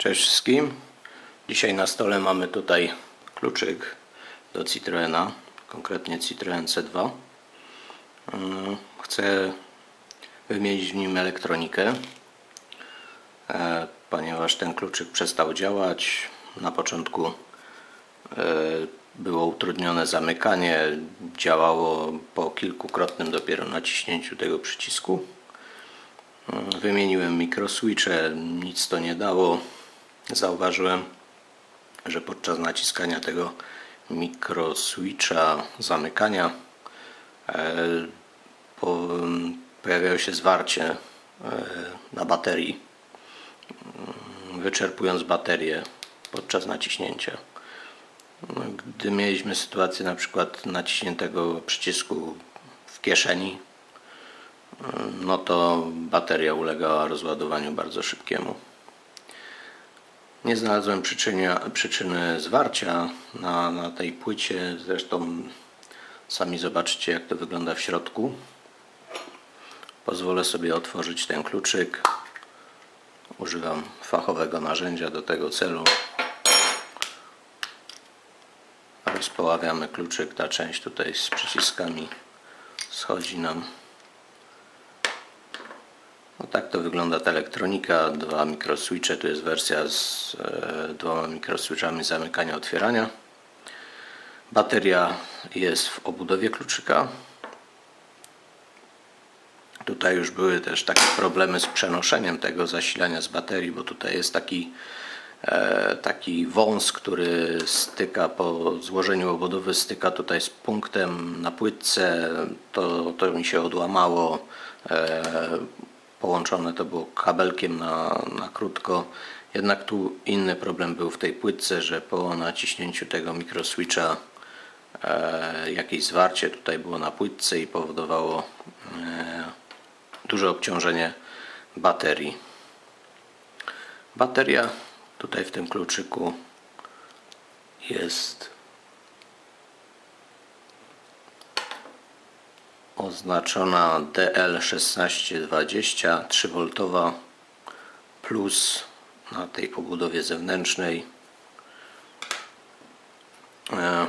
Cześć wszystkim. Dzisiaj na stole mamy tutaj kluczyk do Citroena, konkretnie Citroen C2. Mm, Chcę wymienić w nim elektronikę, e, ponieważ ten kluczyk przestał działać. Na początku e, było utrudnione zamykanie, działało po kilkukrotnym dopiero naciśnięciu tego przycisku. Wymieniłem mikroswitche, nic to nie dało. Zauważyłem, że podczas naciskania tego mikroswitcha zamykania e, po, pojawiało się zwarcie e, na baterii, mm, wyczerpując baterię podczas naciśnięcia. Gdy mieliśmy sytuację na przykład naciśniętego przycisku w kieszeni, no to bateria ulegała rozładowaniu bardzo szybkiemu. Nie znalazłem przyczyny zwarcia na, na tej płycie, zresztą sami zobaczycie jak to wygląda w środku. Pozwolę sobie otworzyć ten kluczyk. Używam fachowego narzędzia do tego celu. Rozpoławiamy kluczyk, ta część tutaj z przyciskami schodzi nam no tak to wygląda ta elektronika. Dwa mikroswitche, tu jest wersja z e, dwoma mikroswitchami zamykania, otwierania. Bateria jest w obudowie kluczyka. Tutaj już były też takie problemy z przenoszeniem tego zasilania z baterii, bo tutaj jest taki, e, taki wąs, który styka po złożeniu obudowy, styka tutaj z punktem na płytce. To, to mi się odłamało. E, połączone to było kabelkiem na, na krótko. Jednak tu inny problem był w tej płytce, że po naciśnięciu tego mikroswitcha e, jakieś zwarcie tutaj było na płytce i powodowało e, duże obciążenie baterii. Bateria tutaj w tym kluczyku jest oznaczona DL1620 3V plus na tej obudowie zewnętrznej. E,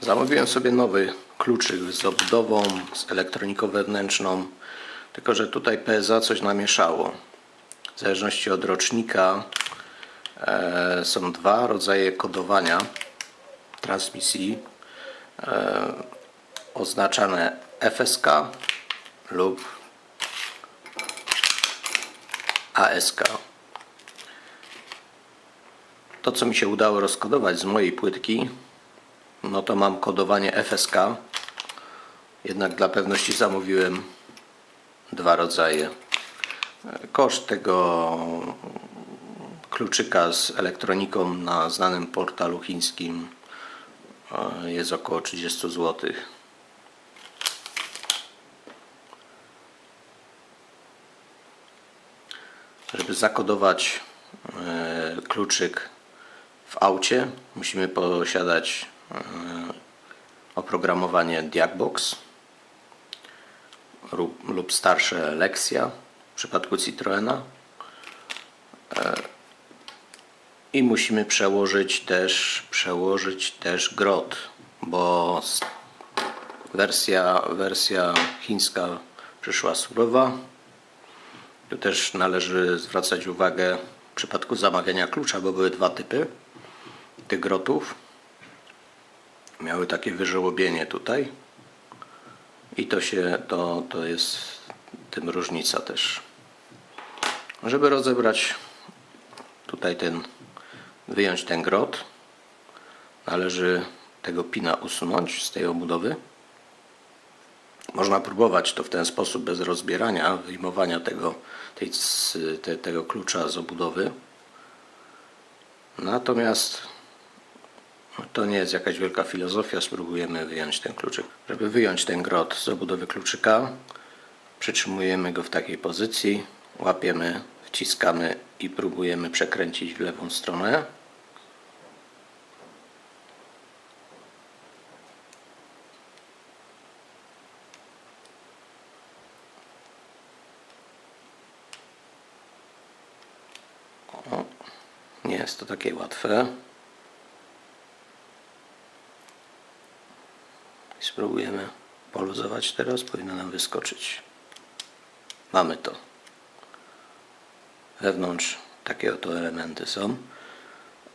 Zamówiłem sobie nowy kluczyk z obudową, z elektroniką wewnętrzną, tylko że tutaj PSA coś namieszało. W zależności od rocznika e, są dwa rodzaje kodowania transmisji oznaczane FSK lub ASK. To, co mi się udało rozkodować z mojej płytki, no to mam kodowanie FSK. Jednak dla pewności zamówiłem dwa rodzaje. Koszt tego kluczyka z elektroniką na znanym portalu chińskim e, jest około 30 złotych. Żeby zakodować e, kluczyk w aucie, musimy posiadać e, oprogramowanie Diagbox lub, starsze Lexia w przypadku Citroena. E, I musimy przełożyć też, przełożyć też grot, bo wersja, wersja chińska przyszła surowa. Tu też należy zwracać uwagę w przypadku zamawiania klucza, bo były dwa typy tych grotów. Miały takie wyżełobienie tutaj. I to się, to, to jest tym różnica też. Żeby rozebrać tutaj ten, wyjąć ten grot, należy tego pina usunąć z tej obudowy. Można próbować to w ten sposób bez rozbierania, wyjmowania tego, tej, te, tego klucza z obudowy. Natomiast to nie jest jakaś wielka filozofia, spróbujemy wyjąć ten kluczyk. Żeby wyjąć ten grot z obudowy kluczyka, przytrzymujemy go w takiej pozycji, łapiemy, wciskamy i próbujemy przekręcić w lewą stronę. Jest to takie łatwe. Spróbujemy poluzować teraz. Powinno nam wyskoczyć. Mamy to. Wewnątrz takie oto elementy są.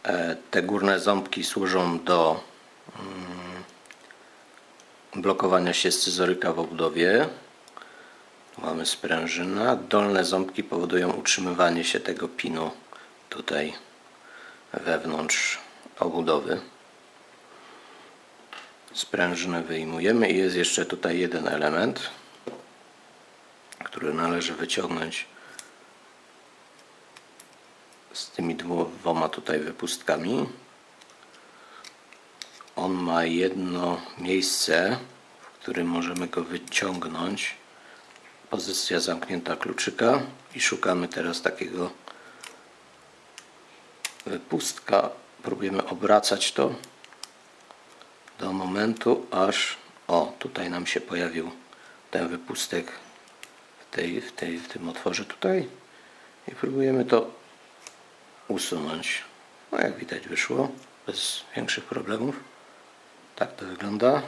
E, Te górne ząbki służą do mm, blokowania się scyzoryka w obudowie. Mamy sprężyna. Dolne ząbki powodują utrzymywanie się tego pinu tutaj wewnątrz obudowy. Sprężynę wyjmujemy i jest jeszcze tutaj jeden element, który należy wyciągnąć z tymi dwoma tutaj wypustkami. On ma jedno miejsce, w którym możemy go wyciągnąć. Pozycja zamknięta kluczyka i szukamy teraz takiego wypustka. Próbujemy obracać to do momentu, aż o, tutaj nam się pojawił ten wypustek w, tej, w, tej, w tym otworze tutaj i próbujemy to usunąć. No jak widać wyszło bez większych problemów. Tak to wygląda.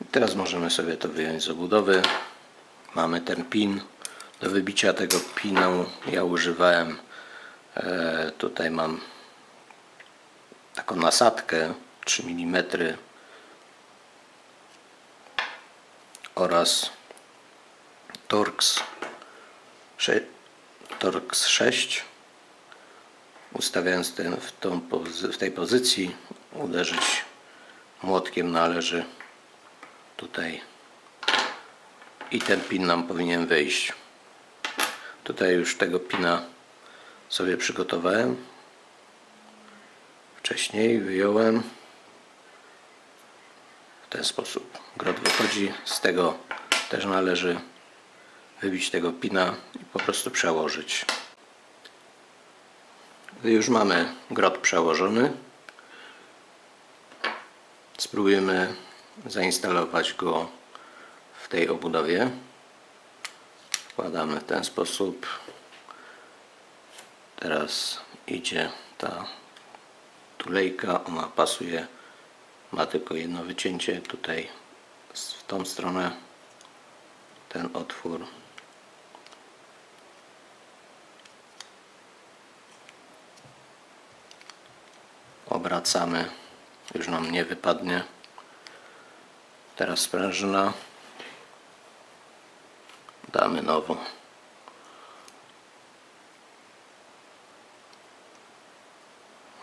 I teraz możemy sobie to wyjąć z obudowy. Mamy ten pin. Do wybicia tego pinu ja używałem tutaj mam taką nasadkę 3 mm oraz Torx Torx 6 ustawiając ten w, tą, w tej pozycji uderzyć młotkiem należy tutaj. I ten pin nam powinien wyjść tutaj już tego pina sobie przygotowałem. Wcześniej wyjąłem. W ten sposób grot wychodzi. Z tego też należy wybić tego pina i po prostu przełożyć. Gdy już mamy grot przełożony spróbujemy zainstalować go w tej obudowie. Wkładamy w ten sposób teraz idzie ta tulejka, ona pasuje, ma tylko jedno wycięcie tutaj w tą stronę. Ten otwór. Obracamy. Już nam nie wypadnie. Teraz sprężyna. Damy nową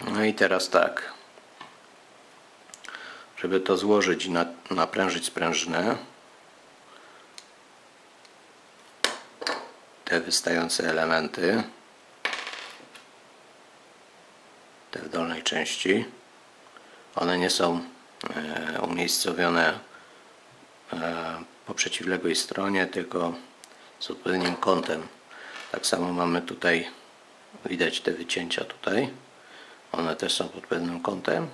No i teraz tak. Żeby to złożyć i na- naprężyć sprężynę, te wystające elementy, te w dolnej części, one nie są e, umiejscowione e, po przeciwległej stronie, tylko z odpowiednim kątem. Tak samo mamy tutaj, widać te wycięcia tutaj. One też są pod pewnym kątem.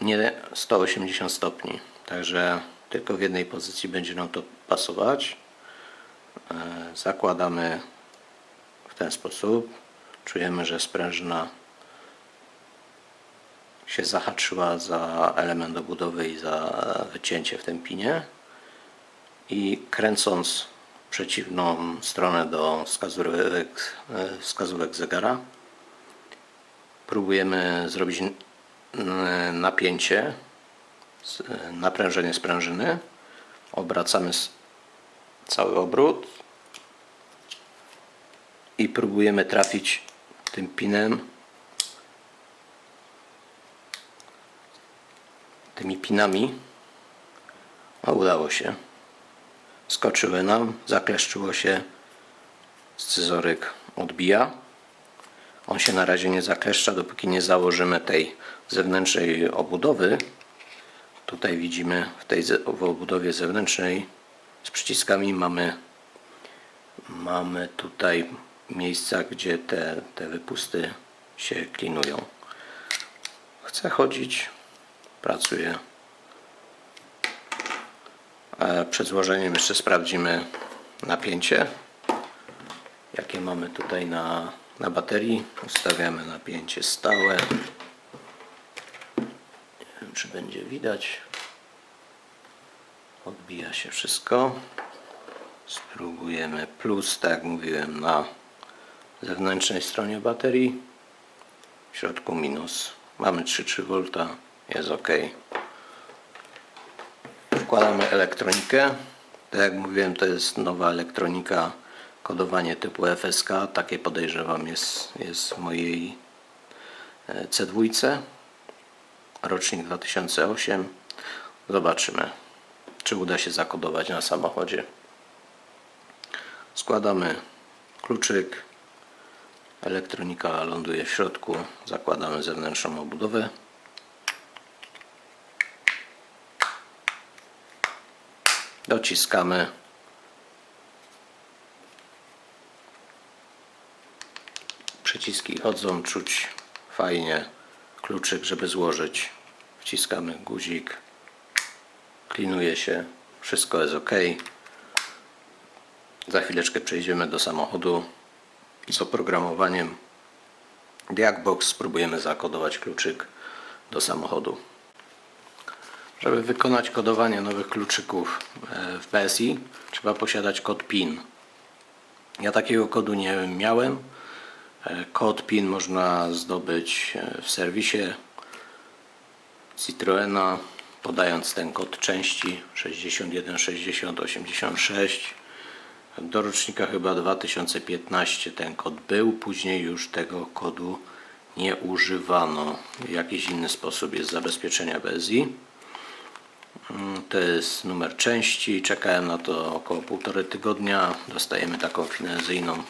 Nie 180 stopni. Także tylko w jednej pozycji będzie nam to pasować. E, Zakładamy w ten sposób. Czujemy, że sprężyna się zahaczyła za element obudowy i za wycięcie w tym pinie. I kręcąc przeciwną stronę do wskazówek, e, wskazówek zegara, próbujemy zrobić napięcie, naprężenie sprężyny. Obracamy cały obrót i próbujemy trafić tym pinem, tymi pinami. O, udało się. Skoczyły nam, zakleszczyło się, scyzoryk odbija. On się na razie nie zakleszcza, dopóki nie założymy tej zewnętrznej obudowy. Tutaj widzimy w tej w obudowie zewnętrznej z przyciskami mamy, mamy tutaj miejsca, gdzie te, te wypusty się klinują. Chcę chodzić, pracuję. Przed złożeniem jeszcze sprawdzimy napięcie. jakie mamy tutaj na, na baterii. Ustawiamy napięcie stałe. Nie wiem, czy będzie widać. Odbija się wszystko. Spróbujemy plus, tak jak mówiłem, na zewnętrznej stronie baterii. W środku minus. Mamy 3,3 V. Jest ok. Wkładamy elektronikę. Tak jak mówiłem, to jest nowa elektronika, kodowanie typu FSK. Takie podejrzewam jest, jest w mojej e, C2. Rocznik 2008. Zobaczymy, czy uda się zakodować na samochodzie. Składamy kluczyk. Elektronika ląduje w środku. Zakładamy zewnętrzną obudowę. Dociskamy. Przyciski chodzą, czuć fajnie. Kluczyk, żeby złożyć. Wciskamy guzik. Klinuje się. Wszystko jest ok. Za chwileczkę przejdziemy do samochodu z oprogramowaniem Diagbox spróbujemy zakodować kluczyk do samochodu. Żeby wykonać kodowanie nowych kluczyków e, w PSI trzeba posiadać kod PIN. Ja takiego kodu nie miałem. E, Kod PIN można zdobyć e, w serwisie Citroena podając ten kod części 61 60 86 do rocznika chyba 2015 ten kod był, później już tego kodu nie używano. Jakiś inny sposób jest zabezpieczenia BSI. Mm, To jest numer części. Czekałem na to około półtorej tygodnia. Dostajemy taką finezyjną,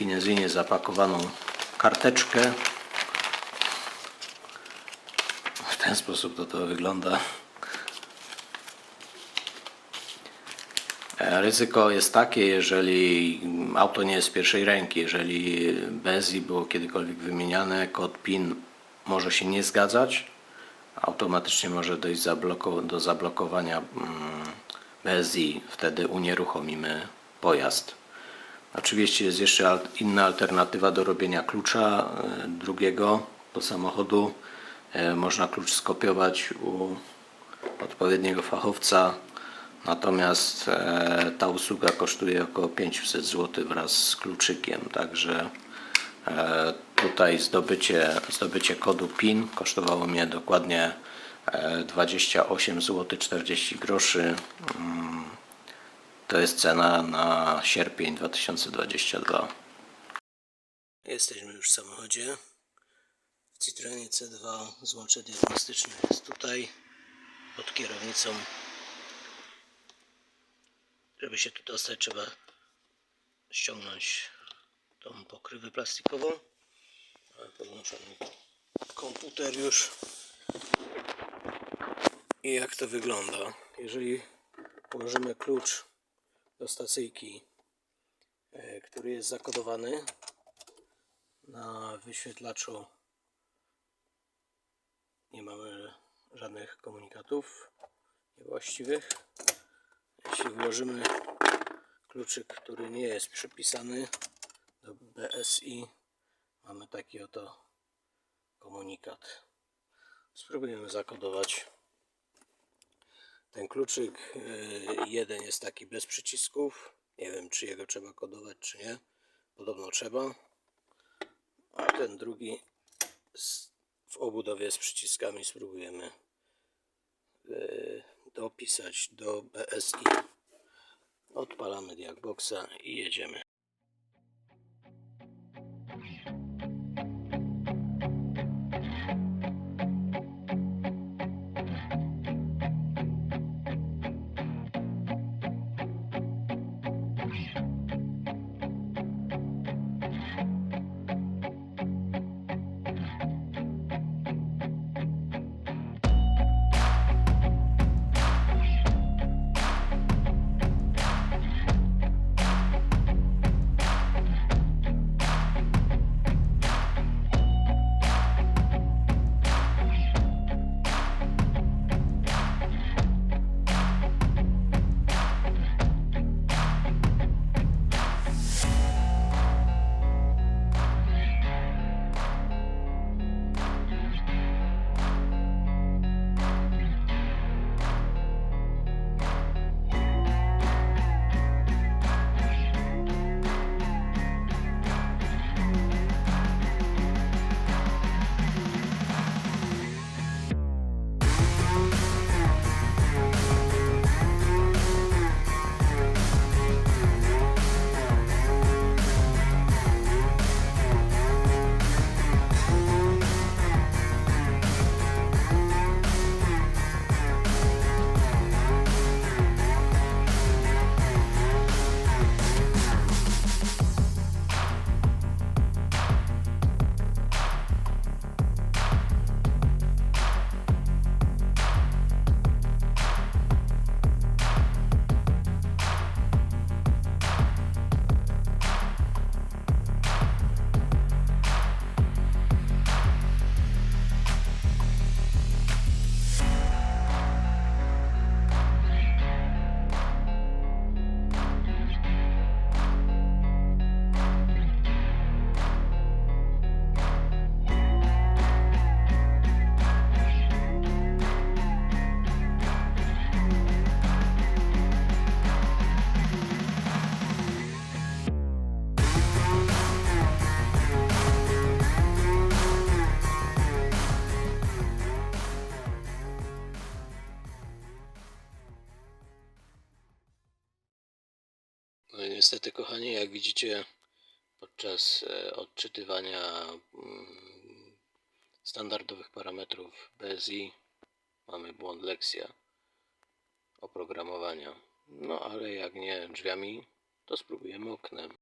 finezyjnie zapakowaną karteczkę. W ten sposób to to wygląda. E, Ryzyko jest takie, jeżeli auto nie jest z pierwszej ręki, jeżeli BSI było kiedykolwiek wymieniane, kod PIN może się nie zgadzać, automatycznie może dojść do zablokowania mm, BSI, wtedy unieruchomimy pojazd. Oczywiście jest jeszcze inna alternatywa do robienia klucza e, drugiego do samochodu. E, Można klucz skopiować u odpowiedniego fachowca. Natomiast e, ta usługa kosztuje około 500 zł wraz z kluczykiem, także tutaj zdobycie, zdobycie kodu PIN kosztowało mnie dokładnie e, 28 zł 40 groszy. To jest cena na sierpień 2022. Jesteśmy już w samochodzie. W Citroenie C2 złącze diagnostyczne jest tutaj pod kierownicą. Żeby się tu dostać, trzeba ściągnąć tą pokrywę plastikową. Podłączony komputer już. I jak to wygląda? Jeżeli położymy klucz do stacyjki, e, który jest zakodowany na wyświetlaczu, nie mamy żadnych komunikatów niewłaściwych. Jeśli włożymy kluczyk, który nie jest przypisany do BSI, mamy taki oto komunikat. Spróbujemy zakodować ten kluczyk. Yy, Jeden jest taki bez przycisków. Nie wiem, czy jego trzeba kodować, czy nie. Podobno trzeba. A ten drugi w obudowie z przyciskami spróbujemy yy, dopisać do BSI. Odpalamy Diagboxa i jedziemy. Niestety, kochani, jak widzicie, podczas e, odczytywania mm, standardowych parametrów BSI mamy błąd lekcja oprogramowania. No ale jak nie drzwiami, to spróbujemy oknem.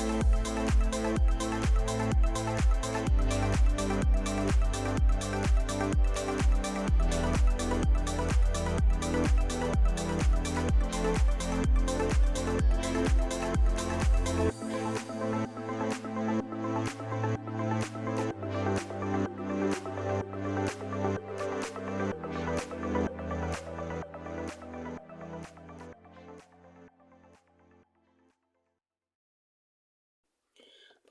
Thank you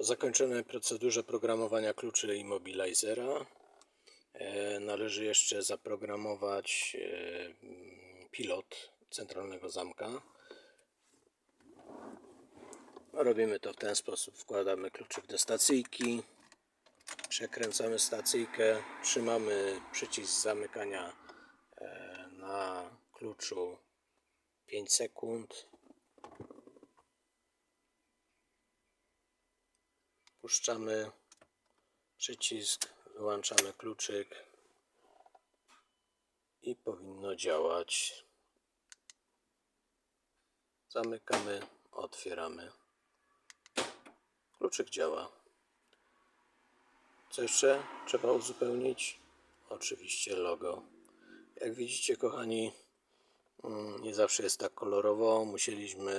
Po zakończonej procedurze programowania kluczy immobilizera e, należy jeszcze zaprogramować e, pilot centralnego zamka. Robimy to w ten sposób. Wkładamy kluczyk do stacyjki, przekręcamy stacyjkę, trzymamy przycisk zamykania e, na kluczu 5 sekund. Puszczamy przycisk, wyłączamy kluczyk i powinno działać. Zamykamy, otwieramy. Kluczyk działa. Co jeszcze trzeba uzupełnić? Oczywiście logo. Jak widzicie, kochani, mm, nie zawsze jest tak kolorowo. Musieliśmy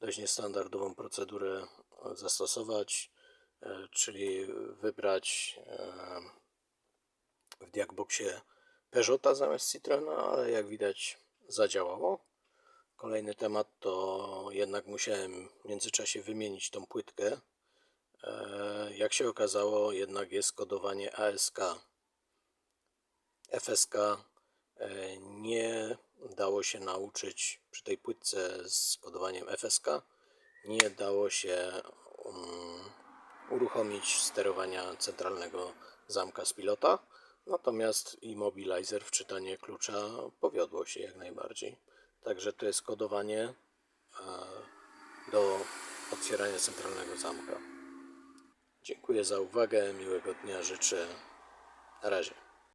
dość niestandardową procedurę zastosować, e, czyli wybrać e, w Diagboxie Peugeota zamiast Citroena, ale jak widać zadziałało. Kolejny temat to jednak musiałem w międzyczasie wymienić tą płytkę. E, Jak się okazało, jednak jest kodowanie ASK. FSK nie dało się nauczyć przy tej płytce z kodowaniem FSK. Nie dało się um, uruchomić sterowania centralnego zamka z pilota. Natomiast immobilizer, wczytanie klucza powiodło się jak najbardziej. Także to jest kodowanie e, do otwierania centralnego zamka. Dziękuję za uwagę, miłego dnia życzę. Na razie.